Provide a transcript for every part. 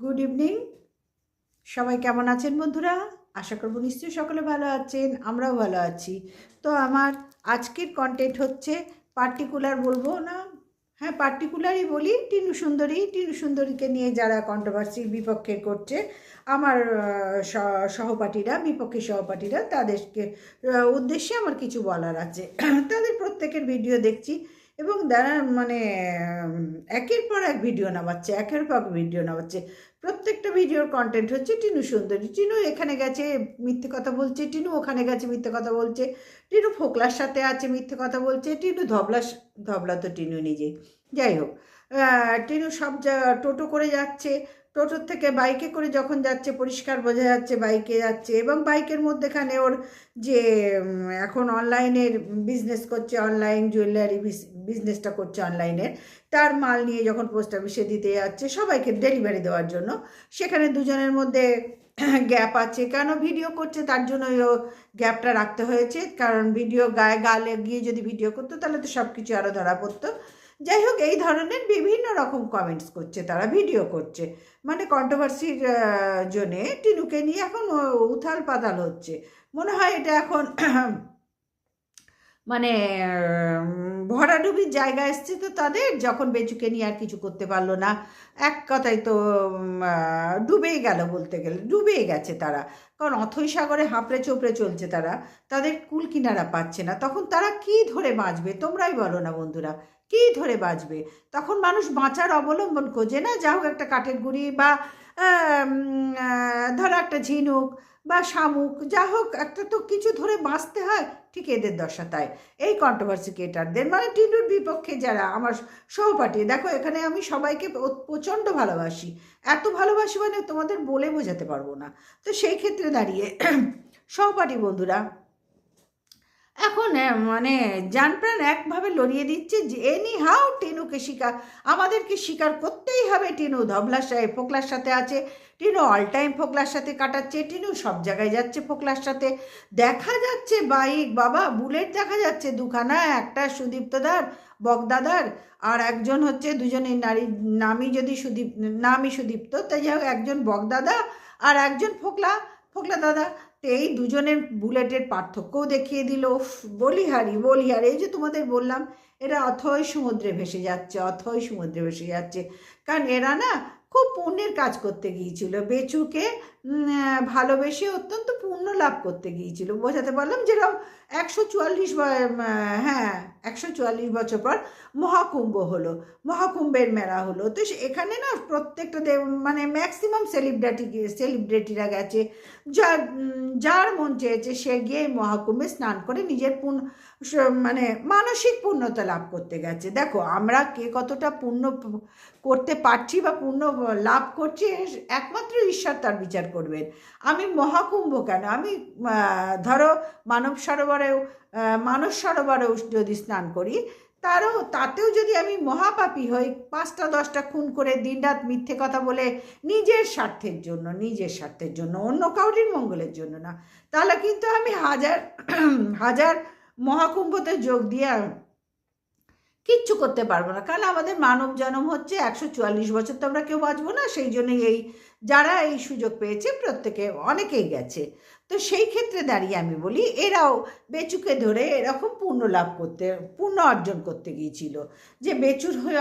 Good evening সবাই কেমন আছেন বন্ধুরা? আশা করব নিশ্চয়ই সকলে ভালো আছেন, আমরাও ভালো আছি। তো আমার আজকের কন্টেন্ট হচ্ছে পার্টিকুলার বলব না? হ্যাঁ পার্টিকুলারই বলি, টিনু সুন্দরী। টিনু সুন্দরীকে নিয়ে যারা কন্ট্রোভার্সির বিপক্ষে করছে, আমার সহপাঠীরা, বিপক্ষে সহপাঠীরা, তাদেরকে উদ্দেশ্যে আমার কিছু বলার আছে। তাদের প্রত্যেকের ভিডিও দেখছি এবং যারা মানে একের পর এক ভিডিও নামাচ্ছে, একের পর এক ভিডিও নামাচ্ছে। প্রত্যেকটা ভিডিওর কন্টেন্ট হচ্ছে টিনু সুন্দরী। টিনু এখানে গেছে, মিথ্যে কথা বলছে, টিনু ওখানে গেছে, মিথ্যে কথা বলছে। টিনু ফোকলার সাথে আছে, মিথ্যে কথা বলছে। টিনু ধবলা ধবলা তো টিনু নিজে। যাই হোক টিনু সব টোটো করে যাচ্ছে। টোটোর থেকে বাইকে করে যখন যাচ্ছে, পরিষ্কার বোঝা যাচ্ছে বাইকে যাচ্ছে এবং বাইকের মধ্যেখানে ওর যে এখন অনলাইনের বিজনেস করছে অনলাইন জুয়েলারি বিজনেসটা করছে অনলাইনের তার মাল নিয়ে যখন পোস্ট অফিসে দিতে যাচ্ছে, সবাইকে ডেলিভারি দেওয়ার জন্য। সেখানে দুজনের মধ্যে গ্যাপ আছে। কেন ভিডিও করছে? তার জন্যই ও গ্যাপটা রাখতে হয়েছে। কারণ ভিডিও গায়ে গালে গিয়ে যদি ভিডিও করতো, তাহলে তো সব কিছু আরও ধরা পড়তো। যাই হোক, এই ধরনের বিভিন্ন রকম কমেন্টস করছে তারা ভিডিও করছে। মানে কন্ট্রোভার্সির জন্যে টিনুকে নিয়ে এখন উথাল পাতাল হচ্ছে। মনে হয় এটা এখন মানে ভরাডুবির জায়গা এসছে তো তাদের, যখন বেচুকে নিয়ে আর কিছু করতে পারল না। এক কথায় তো ডুবেই গেল বলতে গেলে, ডুবেই গেছে তারা। কারণ অথৈ সাগরে হাঁপড়ে চোপড়ে চলছে তারা, তাদের কুল কিনারা পাচ্ছে না। তখন তারা কি ধরে বাঁচবে? তোমরাই বলো না বন্ধুরা, কি ধরে বাঁচবে? তখন মানুষ বাঁচার অবলম্বন খোঁজে না, যা হোক একটা কাঠের গুঁড়ি বা ধরো একটা ঝিনুক বা শামুক, যা হোক, একটা তো কিছু ধরে বাঁচতে হয়। ঠিক এদের দশা তাই। এই কন্ট্রোভার্সি ক্রিয়েটারদের মানে টিনুর বিপক্ষে যারা, আমার সহপাঠী, দেখো এখানে আমি সবাইকে প্রচণ্ড ভালোবাসি। এত ভালোবাসি মানে তোমাদের বলে বোঝাতে পারব না। তো সেই ক্ষেত্রে দাঁড়িয়ে সহপাঠী বন্ধুরা এখন আহ, মানে জানপ্রাণ একভাবে লড়িয়ে দিচ্ছে যে এনি হাউ টিনুকে স্বীকার আমাদেরকে স্বীকার করতেই হবে টিনু। ধবলার সাথে ফোকলার সাথে আছে। টিনু অল টাইম ফোকলার সাথে কাটাচ্ছে। টিনু সব জায়গায় যাচ্ছে ফোকলার সাথে। দেখা যাচ্ছে বাইক বাবা বুলেট দেখা যাচ্ছে। দুখানা একটা সুদীপ্তদার বগদাদার আর একজন হচ্ছে দুজনের নারী নামই যদি সুদীপ নামই সুদীপ্ত তাই যাই হোক একজন বগদাদা আর একজন ফোকলা ফোকলা দাদা। এই দুজনের বুলেটের পার্থক্যও দেখিয়ে দিল। বলিহারি বলিহারি এই যে তোমাদের বললাম, এরা অথয় সমুদ্রে ভেসে যাচ্ছে অথয় সমুদ্রে ভেসে যাচ্ছে। কারণ এরা না খুব পুণ্যের কাজ করতে গিয়েছিল। বেচুকে ভালোবেসে অত্যন্ত পুণ্য লাভ করতে গিয়েছিল। বোঝাতে পারলাম যেরকম একশো চুয়াল্লিশ হ্যাঁ একশো চুয়াল্লিশ বছর পর মহাকুম্ভ হলো। মহাকুম্ভের মেলা হলো। তো এখানে না প্রত্যেকটা মানে ম্যাক্সিমাম সেলিব্রিটি সেলিব্রিটিরা গেছে। যার যার মন চেয়েছে সে গিয়ে মহাকুম্ভে স্নান করে নিজের স- মানে মানসিক পূর্ণতা লাভ করতে গেছে। দেখো, আমরা কে কতটা পূর্ণ করতে পারছি বা পূর্ণ লাভ করছি একমাত্র ঈশ্বর তার বিচার করবেন। আমি মহাকুম্ভ কেন? আমি ধরো মানব সরোবরেও মানস সরোবরেও যদি স্নান করি, তারও তাতেও যদি আমি মহাপাপী হই, পাঁচটা দশটা খুন করে দিনরাত মিথ্যে কথা বলে নিজের স্বার্থের জন্য, নিজের স্বার্থের জন্য, অন্য কাউরির মঙ্গলের জন্য না, তাহলে কিন্তু আমি হাজার হাজার মহাকুম্ভতে যোগ দিয়ে কিচ্ছু করতে পারব না। কারণ আমাদের মানব জন্ম হচ্ছে একশো চুয়াল্লিশ বছর তো আমরা কেউ বাঁচবো না, সেই জন্যই এই যারা এই সুযোগ পেয়েছে প্রত্যেকে অনেকেই গেছে তো সেই ক্ষেত্রে দাঁড়িয়ে আমি বলি এরাও বেচুকে ধরে এরকম পূর্ণ লাভ করতে পূর্ণ অর্জন করতে গিয়েছিল যে বেচুর হয়ে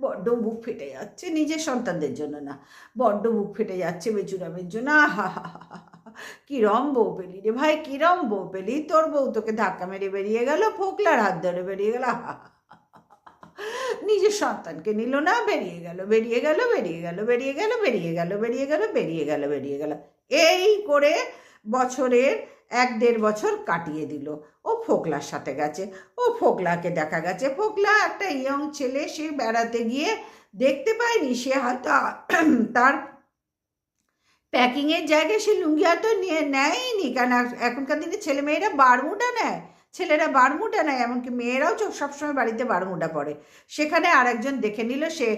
বড্ড বুক ফেটে যাচ্ছে নিজের সন্তানদের জন্য না বড্ড বুক ফেটে যাচ্ছে বেচুরামের জন্য আহা হা হা। কিরম বউ পেলি রে ভাই কিরম বউ পেলি তোর বউ তোকে ধাক্কা মেরে বেরিয়ে গেল ফোকলার হাত ধরে বেরিয়ে গেল আহা। নিজের সন্তানকে নিল না, বেরিয়ে গেল বেরিয়ে গেল বেরিয়ে গেল বেরিয়ে গেল বেরিয়ে গেল বেরিয়ে গেল বেরিয়ে গেল বেরিয়ে গেল। এই করে বছরের এক দেড় বছর কাটিয়ে দিল। ও ফোকলার সাথে গেছে। ও ফোকলাকে দেখা গেছে। ফোকলা একটা ইয়ং ছেলে, সে বেড়াতে গিয়ে দেখতে পায়নি। সে হয়তো তার প্যাকিংয়ের জায়গায় সে লুঙ্গি হয়তো নিয়ে নেয়নি। কেন? এখ- এখনকার দিনে ছেলে মেয়েরা বারমুটা নেয়। ছেলেরা বারমুটা নেয়, এমনকি মেয়েরাও চোখ সবসময় বাড়িতে বারমুটা পরে। সেখানে আরেকজন দেখে নিল, সে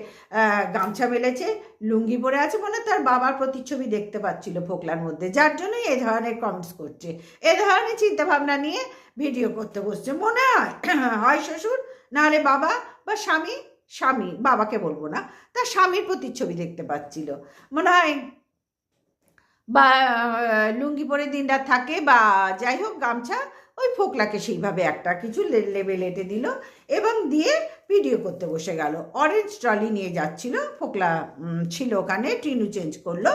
গামছা মেলেছে, লুঙ্গি পরে আছে মানে তার বাবার প্রতিচ্ছবি দেখতে পাচ্ছিল ফোকলার মধ্যে, যার জন্যই এ ধরনের কমেন্টস করছে। এ ধরনের চিন্তাভাবনা নিয়ে ভিডিও করতে বসছে। মনে হয় হয় শ্বশুর নাহলে বাবা বা স্বামী স্বামী, বাবাকে বলব না, তার স্বামীর প্রতিচ্ছবি দেখতে পাচ্ছিল। মনে হয় বা লুঙ্গি পরে দিনরাত থাকে বা যাই হোক গামছা, ওই ফোকলাকে সেইভাবে একটা কিছু লে- লেবেল এঁটে দিল এবং দিয়ে ভিডিও করতে বসে গেল। অরেঞ্জ ট্রলি নিয়ে যাচ্ছিল, ফোকলা ছিল ওখানে ট্রিনু চেঞ্জ করল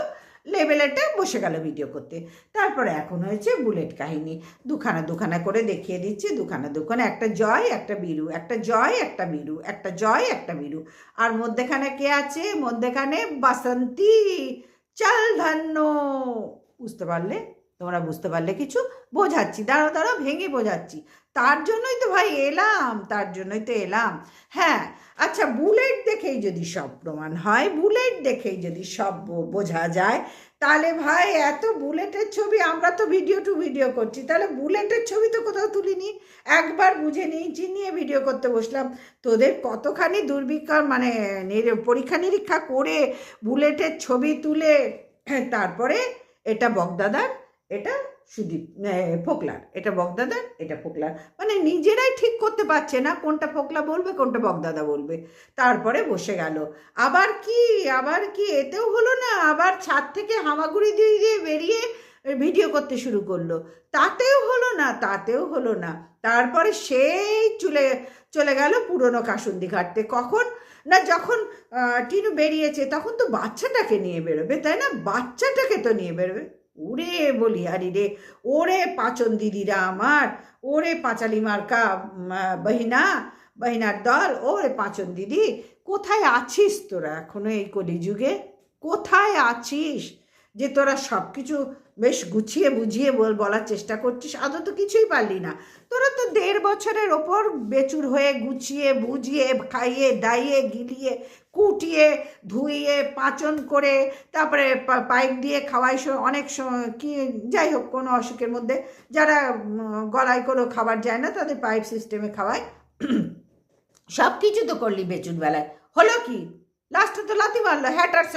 লেবেলেটে বসে গেল ভিডিও করতে। তারপরে এখন হয়েছে বুলেট কাহিনী। দুখানা দুখানা করে দেখিয়ে দিচ্ছে, দুখানা দুখানা, একটা জয়, একটা বিরু, একটা জয়, একটা বিরু, একটা জয়, একটা বিরু। আর মধ্যেখানে কে আছে? মধ্যেখানে বাসন্তী। চাল ধান্য। বুঝতে পারলে? তোমরা বুঝতে পারলে কিছু? বোঝাচ্ছি। দাঁড়াও দাঁড়ো ভেঙে বোঝাচ্ছি। তার জন্যই তো ভাই এলাম, তার জন্যই তো এলাম। হ্যাঁ আচ্ছা বুলেট দেখেই যদি সব প্রমাণ হয়, বুলেট দেখেই যদি সব বোঝা যায়, তাহলে ভাই এত বুলেটের ছবি, আমরা তো ভিডিও টু ভিডিও করছি, তাহলে বুলেটের ছবি তো কোথাও তুলিনি। একবার বুঝে নিয়েছি নিয়ে ভিডিও করতে বসলাম। তোদের কতখানি দুর্বিক্ষণ মানে পরীক্ষা নিরীক্ষা করে বুলেটের ছবি তুলে, তারপরে এটা বগদাদার, এটা সুদীপ ফোকলার। এটা বগদাদার, এটা ফোকলার। মানে নিজেরাই ঠিক করতে পারছে না কোনটা ফোকলা বলবে, কোনটা বগদাদা বলবে। তারপরে বসে গেল। আবার কি আবার কি, এতেও হলো না, আবার ছাদ থেকে হামাগুড়ি দিয়ে দিয়ে বেরিয়ে ভিডিও করতে শুরু করল। তাতেও হলো না, তাতেও হলো না। তারপরে সেই চলে চলে গেল পুরনো কাসুন্দি ঘাটতে। কখন না যখন টিনু বেরিয়েছে, তখন তো বাচ্চাটাকে নিয়ে বেরোবে, তাই না? বাচ্চাটাকে তো নিয়ে বেরোবে। ওরে বলি আরে রে, ওরে পাচন দিদিরা আমার, ওরে পাঁচালি মার্কা বহিনা, বহিনার দল, ওরে পাচন দিদি, কোথায় আছিস তোরা এখনও এই কলিযুগে? কোথায় আছিস? যে তোরা সব কিছু বেশ গুছিয়ে বুঝিয়ে বল, বলার চেষ্টা করছিস, আদৌ তো কিছুই পারলি না। তোরা তো দেড় বছরের ওপর বেচুর হয়ে গুছিয়ে, বুঝিয়ে, খাইয়ে, দাইয়ে, গিলিয়ে কুটিয়ে, ধুইয়ে, পাচন করে, তারপরে পাইপ দিয়ে খাওয়াই অনেক সময় কি, যাই হোক, কোনো অসুখের মধ্যে। যারা গলায় কোনো খাবার যায় না, তাদের পাইপ সিস্টেমে খাওয়ায় সব কিছু তো করলি বেচুর বেলায়। হলো কি? লাস্টে তো লাথি মারলো, হ্যাটার্স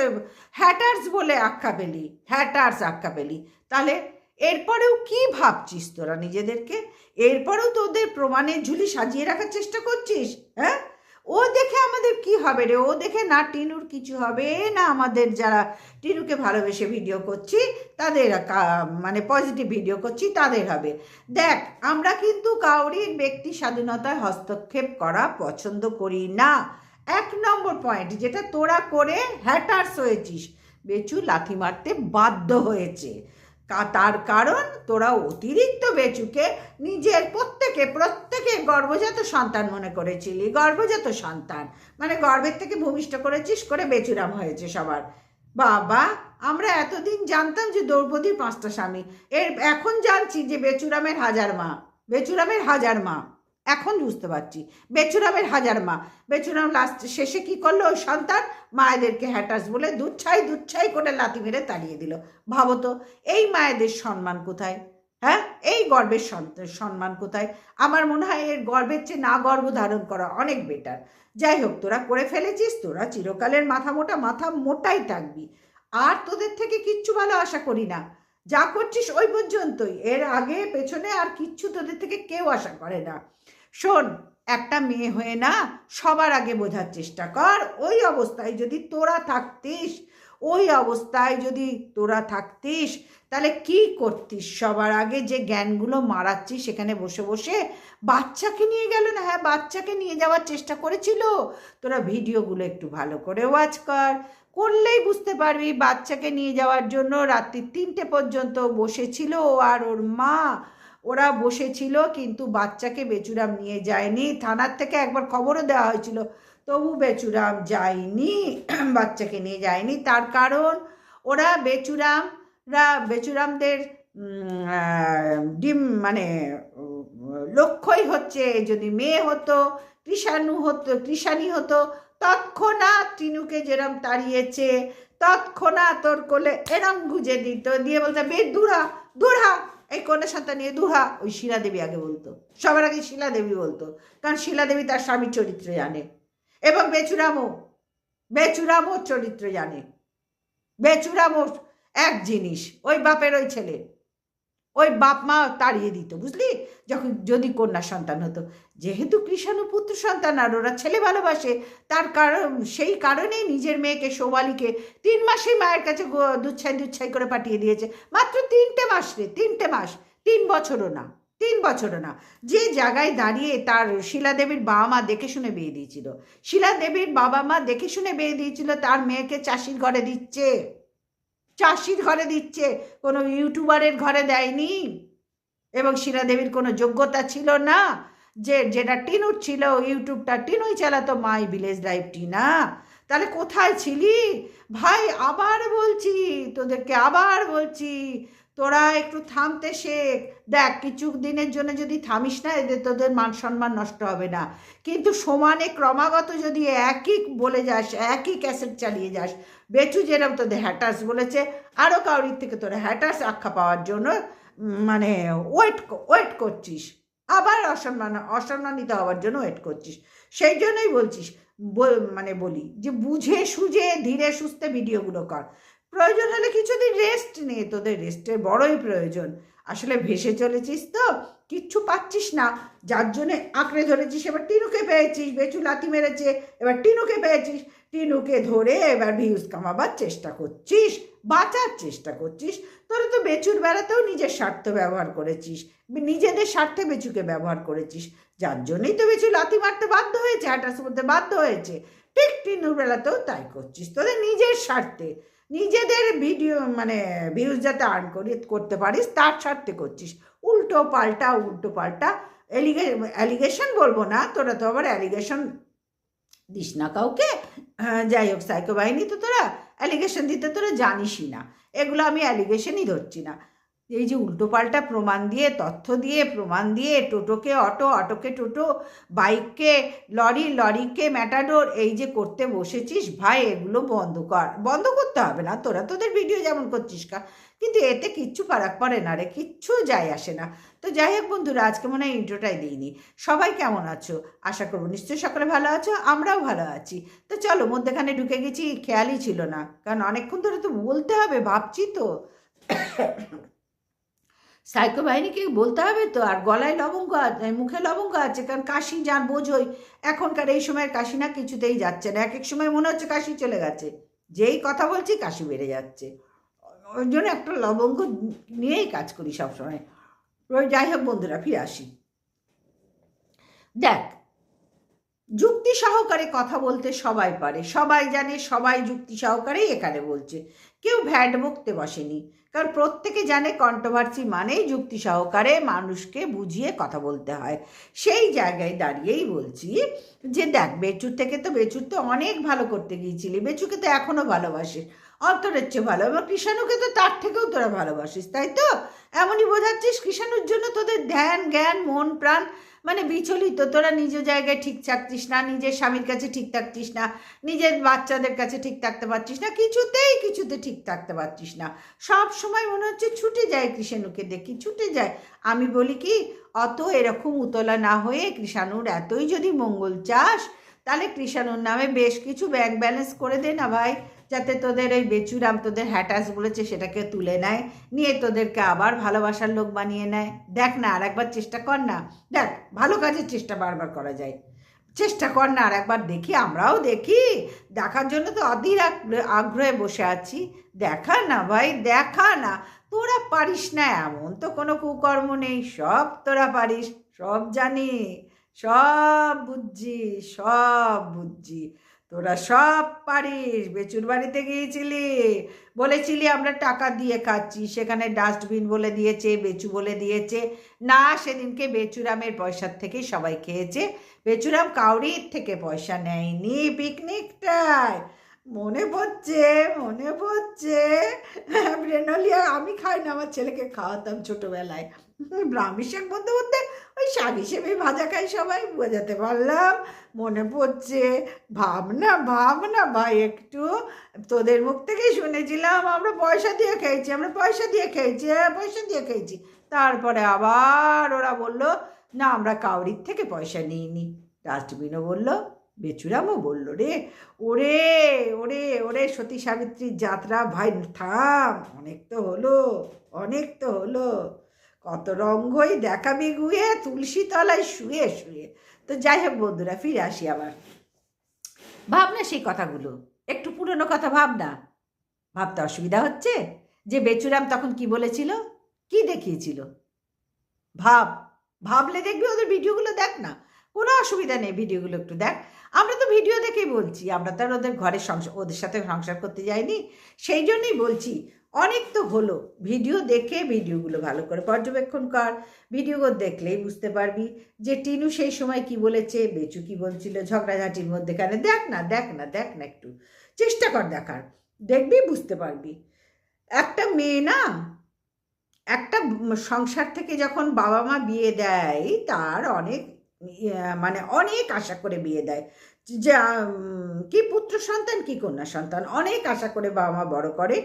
হ্যাটার্স বলে আখ্যা পেলি, হ্যাটার্স আখ্যা পেলি। তাহলে এরপরেও কি ভাবছিস তোরা নিজেদেরকে? এরপরেও তোদের প্রমাণের ঝুলি সাজিয়ে রাখার চেষ্টা করছিস হ্যাঁ? ও দেখে আমাদের কি হবে রে? ও দেখে, না, টিনুর কিছু হবে না, আমাদের যারা টিনুকে ভালোবেসে ভিডিও করছি, তাদের মানে পজিটিভ ভিডিও করছি, তাদের হবে। দেখ, আমরা কিন্তু কাউরির ব্যক্তি স্বাধীনতায় হস্তক্ষেপ করা পছন্দ করি না। এক নম্বর পয়েন্ট যেটা তোরা করে হ্যাটার্স হয়েছিস, বেচু লাথি মারতে বাধ্য হয়েছে। তার কারণ তোরা অতিরিক্ত বেচুকে নিজের প্রত্যেকে প্রত্যেকে গর্ভজাত সন্তান মনে করেছিলি, গর্ভজাত সন্তান। মানে গর্ভের থেকে ভূমিষ্ঠ করেছিস, করে বেচুরাম হয়েছে সবার। বাবা, আমরা এতদিন জানতাম যে দ্রৌপদীর পাঁচটা স্বামী। এর, এখন জানছি যে বেচুরামের হাজার মা, বেচুরামের হাজার মা। এখন বুঝতে পারছি। বেচুরামের হাজার মা। বেচুরাম লাস্ট শেষে কি করল? ওই সন্তান মায়েদেরকে হ্যাটাস বলে দুচ্ছাই দুচ্ছাই করে লাথি মেরে তাড়িয়ে দিল। ভাবো তো, এই মায়েদের সম্মান কোথায়? হ্যাঁ? এই গর্বের সম্মান কোথায়? আমার মনে হয় এর গর্বের চেয়ে না গর্ব ধারণ করা অনেক বেটার যাই হোক, তোরা করে ফেলেছিস, তোরা চিরকালের মাথা মোটা, মাথা মোটাই থাকবি। আর তোদের থেকে কিচ্ছু ভালো আশা করি না। যা করছিস ওই পর্যন্তই। এর আগে, পেছনে আর কিচ্ছু তোদের থেকে কেউ আশা করে না। শোন, একটা মেয়ে হয়ে না সবার আগে বোঝার চেষ্টা কর। ওই অবস্থায় যদি তোরা থাকতিস, ওই অবস্থায় যদি তোরা থাকতিস, তাহলে কি করতিস? সবার আগে যে জ্ঞানগুলো মারাচ্ছিস সেখানে বসে বসে বাচ্চাকে নিয়ে গেল না? হ্যাঁ বাচ্চাকে নিয়ে যাওয়ার চেষ্টা করেছিল। তোরা ভিডিওগুলো একটু ভালো করে ওয়াচ কর। করলেই বুঝতে পারবি বাচ্চাকে নিয়ে যাওয়ার জন্য রাত্রি তিনটে পর্যন্ত বসেছিল আর ওর মা ওরা বসেছিল, কিন্তু বাচ্চাকে বেচুরাম নিয়ে যায়নি। থানার থেকে একবার খবরও দেওয়া হয়েছিল, তবু বেচুরাম যায়নি, বাচ্চাকে নিয়ে যায়নি। তার কারণ, ওরা বেচুরামরা, বেচুরামদের ডিম মানে লক্ষ্যই হচ্ছে যদি মেয়ে হতো কৃষাণু হতো কৃষাণী হতো, তৎক্ষণাৎ টিনুকে যেরম তাড়িয়েছে, তৎক্ষণাৎ তোর কোলে এরম গুজে দিত, দিয়ে বলতো বে দূরা দূরা এই কন্যা সন্তান নিয়ে দুহা ওই শিলা দেবী আগে বলতো। সবার আগে শিলা দেবী বলতো, কারণ শিলা দেবী তার স্বামীর চরিত্র জানে। এবং বেচুরামও বেচুরামও চরিত্র জানে। বেচুরামও এক জিনিস, ওই বাপের ওই ছেলে। ওই বাপ মা তাড়িয়ে দিত, বুঝলি? যখন, যদি কন্যা সন্তান হতো। যেহেতু কৃষাণু পুত্র সন্তান আর ওরা ছেলে ভালোবাসে, তার কারণ, সেই কারণেই নিজের মেয়েকে সৌবালিকে তিন মাসেই মায়ের কাছে দুচ্ছাই দুচ্ছাই করে পাঠিয়ে দিয়েছে। মাত্র তিনটে মাস রে, তিনটে মাস। তিন বছরও না, তিন বছরও না। যে জায়গায় দাঁড়িয়ে তার শিলাদেবীর বাবা মা দেখে শুনে বিয়ে দিয়েছিল। শিলাদেবীর বাবা মা দেখে শুনে বিয়ে দিয়েছিল, তার মেয়েকে চাষির ঘরে দিচ্ছে। চাষির ঘরে দিচ্ছে, কোনো ইউটিউবারের ঘরে দেয়নি। এবং শিলাদেবীর কোনো যোগ্যতা ছিল না, যে, যেটা টিনুর ছিল, ইউটিউবটা টিনুই চালাতো, মাই ভিলেজ লাইফ টিনা। তাহলে কোথায় ছিলি? ভাই, আবার বলছি, তোদেরকে আবার বলছি তোরা একটু থামতে শেখ। দেখ কিছু দিনের জন্য যদি থামিস না, এদের তোদের মান সম্মান নষ্ট হবে না। কিন্তু সমানে ক্রমাগত যদি একই বলে যাস, একই ক্যাসেট চালিয়ে যাস, বেচু যেরম তোদের হ্যাটার্স বলেছে আরও কাউরির থেকে তোরা হ্যাটার্স আখ্যা পাওয়ার জন্য মানে ওয়েট ওয়েট করছিস। আবার অসম্মান, অসম্মানিত হওয়ার জন্য ওয়েট করছিস। সেই জন্যই বলছিস বল- মানে বলি যে বুঝে সুঝে, ধীরে সুস্থে ভিডিওগুলো কর। প্রয়োজন হলে কিছুদিন রেস্ট নে, তোদের রেস্টের বড়ই প্রয়োজন। আসলে ভেসে চলেছিস তো, কিচ্ছু পাচ্ছিস না। যার জন্যে আঁকড়ে ধরেছিস, এবার টিনুকে পেয়েছিস, বেচু লাথি মেরেছে, এবার টিনুকে পেয়েছিস। টিনুকে ধরে এবার ভিউজ কামাবার চেষ্টা করছিস, বাঁচার চেষ্টা করছিস। তোরা তো বেচুর বেড়াতেও নিজের স্বার্থ ব্যবহার করেছিস, নিজেদের স্বার্থে বেচুকে ব্যবহার করেছিস। যার জন্যই তো বেচু লাথি মারতে বাধ্য হয়েছে হ্যাটাস করতে বাধ্য হয়েছে। ঠিক টিনুর বেলাতেও তাই করছিস, তোদের নিজের স্বার্থে। নিজেদের ভিডিও মানে ভিউজ যাতে আর্ন করি করতে পারিস তার স্বার্থে করছিস। উল্টো পাল্টা উল্টো পাল্টা অ্যালিগে অ্যালিগেশন বলব না তোরা তো আবার অ্যালিগেশন দিস না কাউকে। আহ, যাই হোক সাইকো বাহিনী তো তোরা অ্যালিগেশন দিতে তোরা জানিসই না। এগুলো আমি অ্যালিগেশনই ধরছি না। এই যে উল্টোপাল্টা প্রমাণ দিয়ে, তথ্য দিয়ে, প্রমাণ দিয়ে, টোটোকে অটো, অটোকে টোটো, বাইককে লরি, লরিকে ম্যাটাডোর, এই যে করতে বসেছিস, ভাই, এগুলো বন্ধ কর। বন্ধ করতে হবে না, তোরা তোদের ভিডিও যেমন করছিস কা। কিন্তু এতে কিচ্ছু ফারাক পড়ে না রে, কিচ্ছু যায় আসে না। তো যাই হোক বন্ধুরা, আজকে মনে হয় ইন্ট্রোটাই দিইনি। সবাই কেমন আছো? আশা করব নিশ্চয়ই সকলে ভালো আছো, আমরাও ভালো আছি। তো চলো, মধ্যেখানে ঢুকে গেছি, খেয়ালই ছিল না। কারণ অনেকক্ষণ ধরে তো বলতে হবে, ভাবছি তো। সাইকো বাহিনীকে বলতে হবে তো? আর গলায় লবঙ্গ আছে মুখে লবঙ্গ আছে, কারণ কাশি যার বোঝই, এখনকার এই সময়ের কাশি না কিছুতেই যাচ্ছে না। এক এক সময় মনে হচ্ছে কাশি চলে গেছে। যেই কথা বলছি, কাশি বেড়ে যাচ্ছে। ওই জন্য একটা লবঙ্গ নিয়েই কাজ করি সবসময়। ওই যাই হোক বন্ধুরা, ফিরে আসি। দেখ, যুক্তি সহকারে কথা বলতে সবাই পারে। সবাই জানে, সবাই যুক্তি সহকারেই এখানে বলছে। কেউ ভ্যাট বকতে বসেনি। কারণ প্রত্যেকে জানে কন্ট্রোভার্সি মানেই যুক্তি সহকারে মানুষকে বুঝিয়ে কথা বলতে হয়। সেই জায়গায় দাঁড়িয়েই বলছি যে দেখ, বেচুর থেকে তো বেচুর তো অনেক ভালো করতে গিয়েছিলি। বেচুকে তো এখনও ভালোবাসে অন্তরের চেয়ে ভালো। এবং কৃষাণুকে তো তার থেকেও তোরা ভালোবাসিস, তাই তো? এমনই বোঝাচ্ছিস কৃষাণুর জন্য তোদের ধ্যান, জ্ঞান, মন, প্রাণ মানে বিচলিত। তোরা নিজ জায়গায় ঠিক থাকছিস না, নিজের স্বামীর কাছে ঠিক থাকছিস না, নিজের বাচ্চাদের কাছে ঠিক থাকতে পারছিস না, কিছুতেই কিছুতে ঠিক থাকতে পারছিস না। সব সময় মনে হচ্ছে ছুটে যায় কৃষাণুকে দেখি, ছুটে যায়। আমি বলি কি অত এরকম উতলা না হয়ে কৃষাণুর এতই যদি মঙ্গল চাস, তাহলে কৃষাণুর নামে বেশ কিছু ব্যাংক ব্যালেন্স করে দে না ভাই, যাতে তোদের ওই বেচুরাম, তোদের হ্যাটাস বলেছে সেটাকে তুলে নেয়, নিয়ে তোদেরকে আবার ভালোবাসার লোক বানিয়ে নেয়। দেখ না আর একবার চেষ্টা কর না। দেখ, ভালো কাজের চেষ্টা বারবার করা যায়। চেষ্টা কর না আর একবার দেখি, আমরাও দেখি। দেখার জন্য তো অধীর আগ্রহে- আগ্রহে বসে আছি। দেখা না ভাই, দেখা না। তোরা পারিস না এমন, তো কোনো কুকর্ম নেই, সব তোরা পারিস, সব জানি, সব বুঝছি সব বুঝছি, তোরা সব পারিস, বেচুর বাড়িতে গিয়েছিলি, বলেছিলি আমরা টাকা দিয়ে খাচ্ছি, সেখানে ডাস্টবিন বলে দিয়েছে, বেচু বলে দিয়েছে, না, সেদিনকে বেচুরামের পয়সার থেকেই সবাই খেয়েছে, বেচুরাম কাউরির থেকে পয়সা নেয়নি, পিকনিকটায় মনে পড়ছে মনে পড়ছে। ব্রেনলিয়া, আমি খাই না, আমার ছেলেকে খাওয়াতাম ছোটোবেলায়। ব্রাহ্মী শাক বলতে বলতে ওই শাক হিসেবে ভাজা খাই সবাই, বোঝাতে পারলাম। মনে পড়ছে, ভাবনা ভাবনা, ভাই, একটু তোদের মুখ থেকেই শুনেছিলাম, আমরা পয়সা দিয়ে খেয়েছি, আমরা পয়সা দিয়ে খেয়েছি হ্যাঁ পয়সা দিয়ে খেয়েছি। তারপরে আবার ওরা বলল, না, আমরা কাউরির থেকে পয়সা নিইনি। ডাস্টবিনও বলল বেচুরামও বলল, রে, ওরে ওরে ওরে সতী সাবিত্রীর যাত্রা, ভাই, থাম, অনেক তো হলো, অনেক তো হলো। কত রঙ্গই দেখাবি গুয়ে তুলসী তলায় শুয়ে শুয়ে। তো যাই হোক বন্ধুরা, ফিরে আসি আবার। ভাব না সেই কথাগুলো, একটু পুরনো কথা ভাব না। ভাবতে অসুবিধা হচ্ছে যে বেচুরাম তখন কি বলেছিল? কি দেখিয়েছিল? ভাব, ভাবলে দেখবি ওদের ভিডিওগুলো দেখ না। অসুবিধা নেই ভিডিওগুলো একটু দেখ। আমরা তো ভিডিও দেখেই বলছি, আমরা তো আর ওদের ঘরে সংসার ওদের সাথে সংসার করতে যাইনি। সেই জন্যই বলছি, অনেক তো হলো, ভিডিও দেখে ভিডিওগুলো ভালো করে পর্যবেক্ষণ কর। ভিডিওগুলো দেখলেই বুঝতে পারবি যে টিনু সেই সময় কি বলেছে, বেচু কি বলছিল, ঝগড়াঝাটির মধ্যেখানে দেখ না দেখ না দেখ না একটু। চেষ্টা কর দেখার, দেখবি বুঝতে পারবি। একটা মেয়ে না, একটা সংসার থেকে যখন বাবা মা বিয়ে দেয়, তার অনেক মানে অনেক আশা করে বিয়ে দেয়। যে কি পুত্র সন্তান, কি কন্যা সন্তান, অনেক আশা করে বাবা মা বড় করে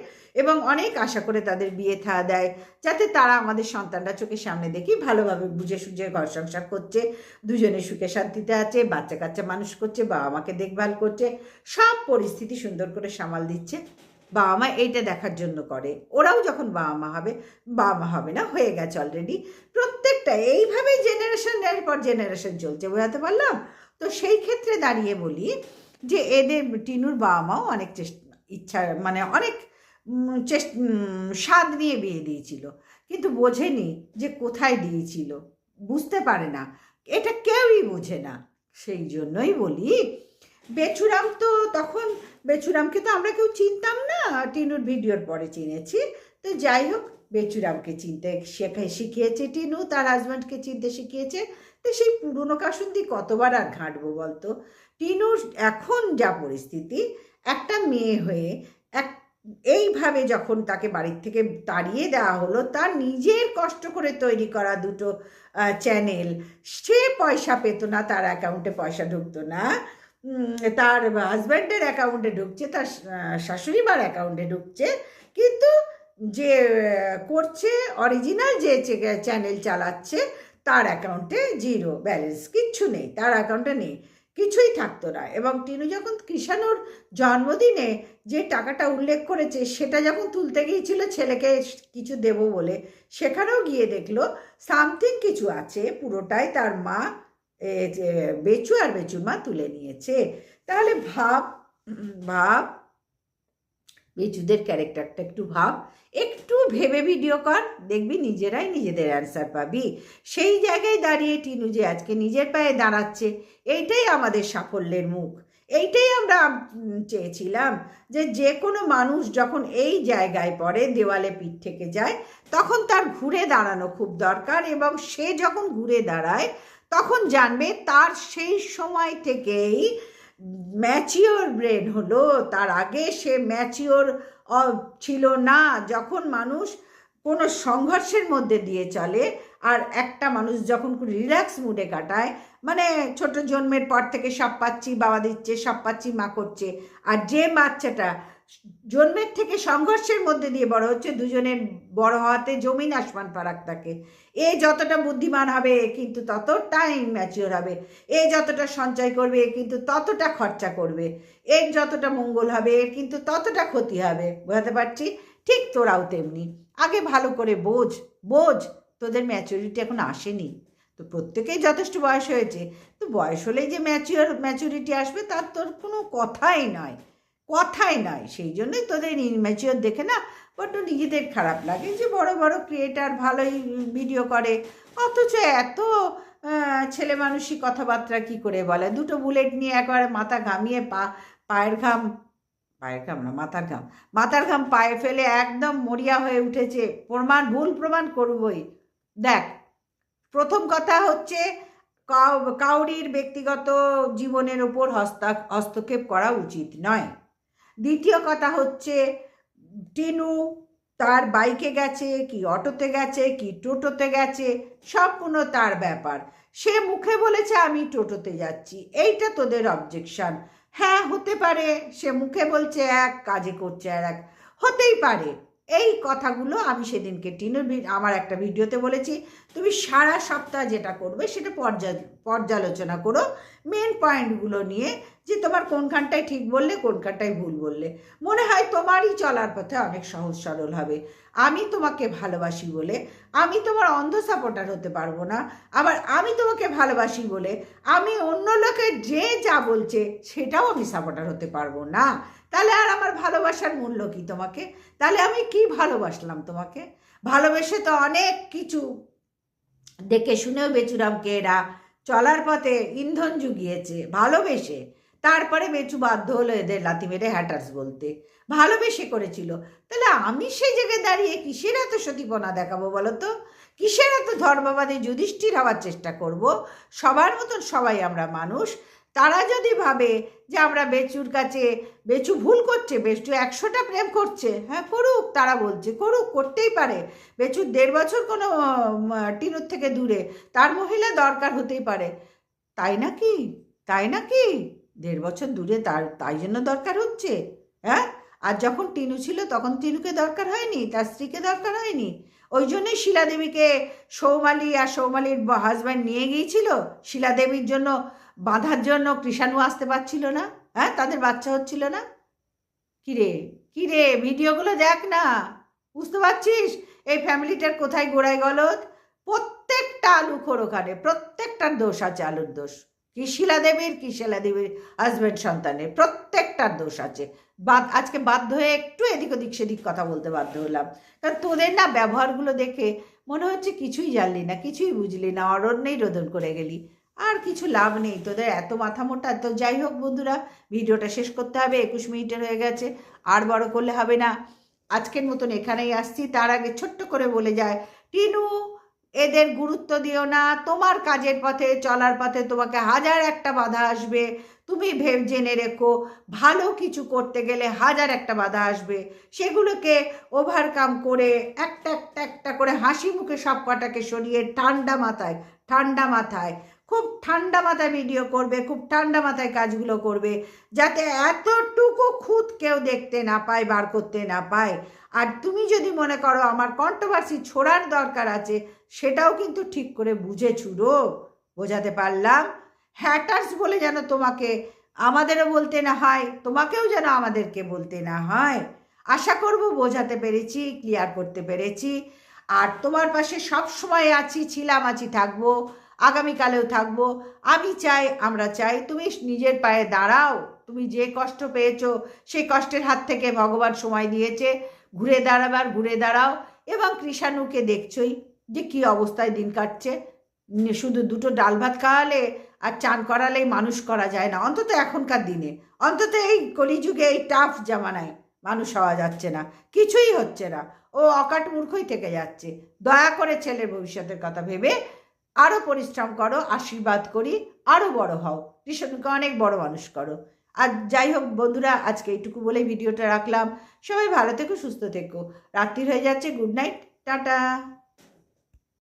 এবং অনেক আশা করে তাদের বিয়ে থা, দেয়। যাতে তারা আমাদের সন্তানরা চোখের সামনে দেখি ভালোভাবে বুঝে সুঝে ঘর সংসার করছে, দুজনে সুখে শান্তিতে আছে, বাচ্চা কাচ্চা মানুষ করছে, বাবা মাকে দেখভাল করছে, সব পরিস্থিতি সুন্দর করে সামাল দিচ্ছে। বাবা মা এইটা দেখার জন্য করে। ওরাও যখন বাবা মা হবে বাবা মা হবে না হয়ে গেছে অলরেডি প্রত্যেকটা এইভাবেই জেনারেশনের পর জেনারেশন চলছে বোঝাতে পারলাম? তো সেই ক্ষেত্রে দাঁড়িয়ে বলি যে এদের টিনুর বাবা মাও অনেক চেষ্টা ইচ্ছা মানে অনেক উম, স্বাদ নিয়ে বিয়ে দিয়েছিল। কিন্তু বোঝেনি যে কোথায় দিয়েছিল। বুঝতে পারে না। এটা কেউই বোঝে না। সেই জন্যই বলি বেচুরাম তো তখন বেচুরামকে তো আমরা কেউ চিনতাম না টিনুর ভিডিওর পরে চিনেছি। তো যাই হোক বেচুরামকে চিনতে শেখা, শিখিয়েছে টিনু, তার হাজব্যান্ডকে চিনতে শিখিয়েছে। তো সেই পুরনো কাসুন্দি কতবার আর ঘাঁটবো বলতো? টিনুর এখন যা পরিস্থিতি, একটা মেয়ে হয়ে এক, এইভাবে যখন তাকে বাড়ির থেকে তাড়িয়ে দেওয়া হলো, তার নিজের কষ্ট করে তৈরি করা দুটো চ্যানেল সে পয়সা পেতো না, তার অ্যাকাউন্টে পয়সা ঢুকতো না। তার হাজব্যান্ডের অ্যাকাউন্টে ঢুকছে, তার শাশুড়ি মার অ্যাকাউন্টে ঢুকছে। কিন্তু যে করছে অরিজিনাল যে চ্যানেল চালাচ্ছে, তার অ্যাকাউন্টে জিরো ব্যালেন্স কিচ্ছু নেই, তার অ্যাকাউন্টে নেই, কিছুই থাকতো না। এবং টিনু যখন কৃষাণুর জন্মদিনে যে টাকাটা উল্লেখ করেছে, সেটা যখন তুলতে গিয়েছিল, ছেলেকে কিছু দেবো বলে, সেখানেও গিয়ে দেখল সামথিং কিছু আছে, পুরোটাই তার মা বেচু আর বেচুমা তুলে নিয়েছে। তাহলে ভাব ভাব, বেচুদের ক্যারেক্টারটা একটু ভাব। একটু ভেবে ভিডিও কর, দেখবি নিজেরাই নিজেদের অ্যান্সার পাবি। সেই জায়গায় দাঁড়িয়ে টিনু যে আজকে নিজের পায়ে দাঁড়াচ্ছে, এইটাই আমাদের সাফল্যের মুখ। এইটাই আমরা চেয়েছিলাম যে যে কোনো মানুষ যখন এই জায়গায় পড়ে, দেওয়ালে পিঠ থেকে যায়, তখন তার ঘুরে দাঁড়ানো খুব দরকার এবং সে যখন ঘুরে দাঁড়ায় তখন জানবে তার সেই সময় থেকেই ম্যাচিওর ব্রেন হলো। তার আগে সে ম্যাচিওর ছিল না। যখন মানুষ কোনো সংঘর্ষের মধ্যে দিয়ে চলে আর একটা মানুষ যখন রিল্যাক্স মুডে কাটায় মানে ছোট জন্মের পর থেকে সব পাচ্ছি, বাবা দিচ্ছে সব পাচ্ছি, মা করছে, আর যে বাচ্চাটা জন্মের থেকে সংঘর্ষের মধ্যে দিয়ে বড় হচ্ছে, দুজনের বড় হওয়াতে জমিন আসমান ফারাক থাকে। এ যতটা বুদ্ধিমান হবে কিন্তু ততটাই ম্যাচিওর হবে। এ যতটা সঞ্চয় করবে কিন্তু ততটা খরচা করবে। এর যতটা মঙ্গল হবে, এর কিন্তু ততটা ক্ষতি হবে। বোঝাতে পারছি? ঠিক তোরাও তেমনি। আগে ভালো করে বোঝ বোঝ, তোদের ম্যাচুরিটি এখন আসেনি। তো প্রত্যেকেই যথেষ্ট বয়স হয়েছে। তো বয়স হলেই যে ম্যাচিওর ম্যাচুরিটি আসবে, তার তোর কোনো কথাই নয়। কথাই নয় সেই জন্যই তোদের ইনম্যাচিওর দেখে না বড্ড নিজেদের খারাপ লাগে যে বড় বড় ক্রিয়েটার ভালোই ভিডিও করে। অথচ এত ছেলে মানুষই কথাবার্তা কি করে বলে? দুটো বুলেট নিয়ে একবারে মাথা ঘামিয়ে পা, পায়ের ঘাম পায়ের ঘাম না, মাথার ঘাম মাথার ঘাম পায়ে ফেলে একদম মরিয়া হয়ে উঠেছে। প্রমাণ, ভুল প্রমাণ করবই। দেখ, প্রথম কথা হচ্ছে কাউ- কাউরির ব্যক্তিগত জীবনের ওপর হস্তা, হস্তক্ষেপ করা উচিত নয়। দ্বিতীয় কথা হচ্ছে, টিনু তার বাইকে গেছে, কি অটোতে গেছে, কি টোটোতে গেছে, সম্পূর্ণ তার ব্যাপার। সে মুখে বলেছে, আমি টোটোতে যাচ্ছি। এইটা তোদের অবজেকশান হ্যাঁ হতে পারে, সে মুখে বলছে, এক কাজে করছে আর এক। হতেই পারে। এই কথাগুলো আমি সেদিনকে টিনুর আমার একটা ভিডিওতে বলেছি। তুমি সারা সপ্তাহ যেটা করবে সেটা পর্যা পর্যালোচনা করো। মেন পয়েন্টগুলো নিয়ে যে তোমার কোনখানটায় ঠিক বললে, কোনখানটায় ভুল বললে। মনে হয় তোমারই চলার পথে অনেক সহজ সরল হবে। আমি তোমাকে ভালোবাসি বলে আমি তোমার অন্ধ সাপোর্টার হতে পারব না। আবার আমি তোমাকে ভালোবাসি বলে আমি অন্য লোকের যে যা বলছে সেটাও আমি সাপোর্টার হতে পারব না। তাহলে আর আমার ভালোবাসার মূল্য কি তোমাকে? তাহলে আমি কি ভালোবাসলাম তোমাকে? ভালোবেসে তো অনেক কিছু। দেখে শুনেও বেচুরামকে এরা চলার পথে ইন্ধন জুগিয়েছে, ভালোবেসে। তারপরে বেচু বাধ্য হলো এদের লাথি মেরে হ্যাটার্স বলতে। ভালোবেসে করেছিল। তাহলে আমি সেই জায়গায় দাঁড়িয়ে কিসের এত সতীপনা দেখাবো বলো তো? কিসের এত ধর্মবাদী যুধিষ্ঠির হওয়ার চেষ্টা করব? সবার মতন সবাই আমরা মানুষ। তারা যদি ভাবে যে আমরা বেচুর কাছে, বেচু ভুল করছে, বেচু একশোটা প্রেম করছে হ্যাঁ করুক, তারা বলছে, করুক, করতেই পারে। বেচুর দেড় বছর কোনো টিনুর থেকে দূরে, তার মহিলা দরকার হতেই পারে। তাই নাকি? তাই নাকি? দেড় বছর দূরে তার, তাই জন্য দরকার হচ্ছে হ্যাঁ? আর যখন টিনু ছিল, তখন টিনুকে দরকার হয়নি, তার স্ত্রীকে দরকার হয়নি। ওই জন্যই শিলাদেবীকে সৌমালি আর সৌমালির হাজব্যান্ড নিয়ে গিয়েছিল। শিলাদেবীর জন্য বাঁধার জন্য কৃষাণু আসতে পারছিল না হ্যাঁ? তাদের বাচ্চা হচ্ছিল না। কিরে কিরে, ভিডিওগুলো দেখ না। বুঝতে পারছিস? এই ফ্যামিলিটার কোথায় গোড়ায় গলত প্রত্যেকটা আলু খোর ওখানে প্রত্যেকটার দোষ আছে, আলুর দোষ। কি শিলা দেবীর কি শিলা দেবীর হাজব্যান্ড সন্তানের প্রত্যেকটার দোষ আছে। বাদ, আজকে বাধ্য হয়ে একটু এদিক ওদিক সেদিক কথা বলতে বাধ্য হলাম। কারণ তোদের না ব্যবহারগুলো দেখে মনে হচ্ছে কিছুই জানলি না, কিছুই বুঝলি না, অরণ্যেই রোদন করে গেলি। আর কিছু লাভ নেই। তোদের এত মাথা মোটা। তো যাই হোক বন্ধুরা, ভিডিওটা শেষ করতে হবে, একুশ মিনিটের হয়ে গেছে। আর বড় করলে হবে না। আজকের মতন এখানেই আসছি। তার আগে ছোট্ট করে বলে যায়, টিনু, এদের গুরুত্ব দিও না। তোমার কাজের পথে, চলার পথে তোমাকে হাজার একটা বাধা আসবে। তুমি ভেব, জেনে রেখো, ভালো কিছু করতে গেলে হাজার একটা বাধা আসবে। সেগুলোকে ওভারকাম করে একটা একটা একটা করে হাসি মুখে সব কটাকে সরিয়ে ঠান্ডা মাথায় ঠান্ডা মাথায় খুব ঠান্ডা মাথায় ভিডিও করবে, খুব ঠান্ডা মাথায় কাজগুলো করবে, যাতে এতটুকু খুঁত কেউ দেখতে না পায়, বার করতে না পায়। আর তুমি যদি মনে করো আমার কন্ট্রোভার্সি ছোড়ার দরকার আছে, সেটাও কিন্তু ঠিক করে বুঝে ছুড়ো, বোঝাতে পারলাম? হ্যাটার্স বলে যেন তোমাকে আমাদেরও বলতে না হয়, তোমাকেও যেন আমাদেরকে বলতে না হয়। আশা করব বোঝাতে পেরেছি ক্লিয়ার করতে পেরেছি। আর তোমার পাশে সব সময় আছি, ছিলাম, আছি, থাকব। আগামীকালেও থাকব। আমি চাই, আমরা চাই, তুমি নিজের পায়ে দাঁড়াও। তুমি যে কষ্ট পেয়েছ, সেই কষ্টের হাত থেকে ভগবান সময় দিয়েছে। ঘুরে দাঁড়াবার, ঘুরে দাঁড়াও। এবং কৃষাণুকে দেখছই যে কি অবস্থায় দিন কাটছে। শুধু দুটো ডাল ভাত খাওয়ালে আর চান করালেই মানুষ করা যায় না। অন্তত এখনকার দিনে। অন্তত এই কলিযুগে, এই টাফ জামানায় মানুষ হওয়া যাচ্ছে না। কিছুই হচ্ছে না। ও অকাট মূর্খই থেকে যাচ্ছে। দয়া করে ছেলের ভবিষ্যতের কথা ভেবে আরও পরিশ্রম করো, আশীর্বাদ করি আরও বড় হও। কৃষ্ণকে অনেক বড় মানুষ করো। আর যাই হোক বন্ধুরা, আজকে এইটুকু বলে ভিডিওটা রাখলাম। সবাই ভালো থেকো, সুস্থ থেকো। রাত্রি হয়ে যাচ্ছে গুড নাইট টাটা।